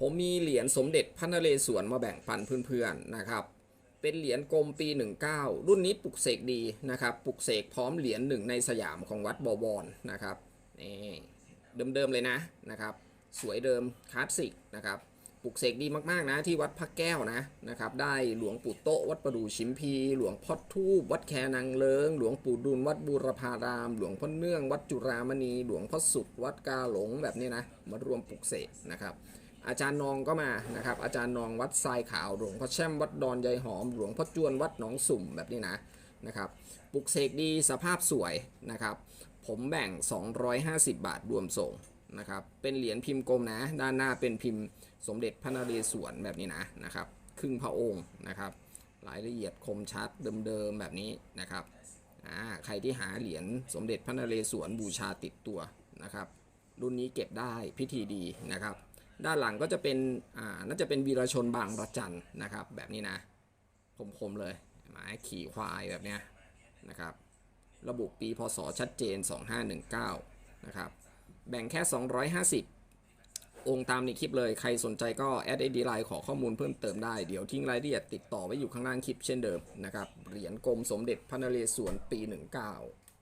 ผมมีเหรียญสมเด็จพระนเรศวรมาแบ่งปันเพื่อนๆนะครับ เป็นเหรียญกลมปี 19 รุ่นนี้ปลุกเสกดีนะครับ ปลุกเสกพร้อมเหรียญหนึ่งในสยามของวัดบวรนะครับนี่เดิมๆเลยนะนะครับ สวยเดิมคลาสสิกนะครับปลุกเสกดีมากๆนะที่วัดพระแก้วนะนะครับ ได้หลวงปู่โตวัดประดูชิมพี หลวงพ่อทูบวัดแคนางเลิง หลวงปู่ดุลวัดบูรพาราม หลวงพ่อเนื่อง วัดจุรามณี หลวงพ่อสุดวัดกาหลงแบบนี้นะมารวมปลุกเสกนะครับ อาจารย์นองก็มานะครับ อาจารย์นองวัดทรายขาวหลวงพ่อแช่มวัดดอนยายหอมหลวงพ่อจวนวัดหนองสุ่มแบบนี้นะนะครับปลุกเสกดีสภาพสวยนะครับ ผมแบ่ง 250 บาทรวมส่งนะครับ เป็นเหรียญพิมพ์กลมนะ ด้านหน้าเป็นพิมพ์สมเด็จพระนเรศวรแบบนี้นะนะครับ ครึ่งพระองค์นะครับ รายละเอียดคมชัดเดิมๆแบบนี้นะครับใครที่หาเหรียญสมเด็จพระนเรศวรบูชาติดตัวนะครับ รุ่นนี้เก็บได้พิธีดีนะครับ ด้านหลังก็จะเป็นอ่าน่าจะเป็นวีรชนบางระจันนะครับ แบบนี้นะคมๆเลยหมายขี่ควายแบบเนี้ยนะครับ ระบุปีพศชัดเจน 2519 นะครับ แบ่งแค่ 250 องค์ตามในคลิปเลย ใครสนใจก็แอดไอดีไลน์ขอข้อมูลเพิ่มเติมได้ เดี๋ยวทิ้งรายละเอียดติดต่อไว้อยู่ข้างล่างคลิปเช่นเดิมนะครับ เหรียญกรมสมเด็จพระนเรศวรปี 19